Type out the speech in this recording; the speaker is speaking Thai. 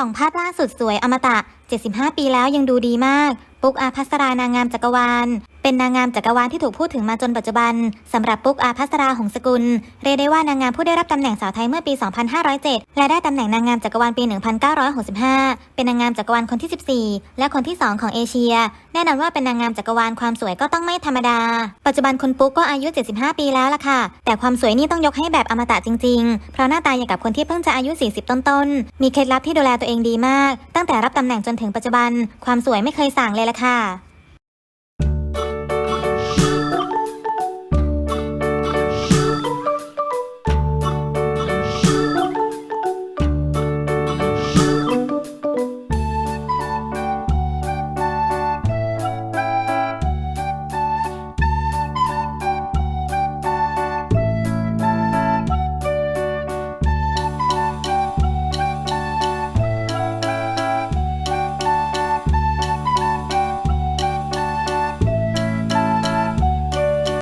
ส่องภาพล่าสุดสวยอมตะ 75 ปีแล้วยังดูดีมาก ปุ๊กอาภัสรานางงามจักรวาลเป็นนางงามจักรวาลที่ถูกพูดถึงมาจนปัจจุบันสำหรับปุ๊กอาภัสราหงสกุล เรียกได้ว่านางงามผู้ได้รับตำแหน่งสาวไทยเมื่อปี 2507 และได้ตำแหน่งนางงามจักรวาลปี 1965 เป็นนางงามจักรวาลคนที่ 14 และคนที่ 2 ของเอเชีย แน่นอนว่าเป็นนางงามจักรวาลความสวยก็ต้องไม่ธรรมดา ปัจจุบันคุณปุ๊กก็อายุ 75 ปีแล้วล่ะค่ะ แต่ความสวยนี่ต้องยกให้แบบอมตะจริง ๆ เพราะหน้าตาอย่างกับคนที่เพิ่งจะอายุ 40 ต้นๆ มีเคล็ดลับที่ดูแลตัวเองดีมาก ตั้งแต่รับตำแหน่งจนถึงปัจจุบัน ความสวยไม่เคยส่งเลยล่ะค่ะ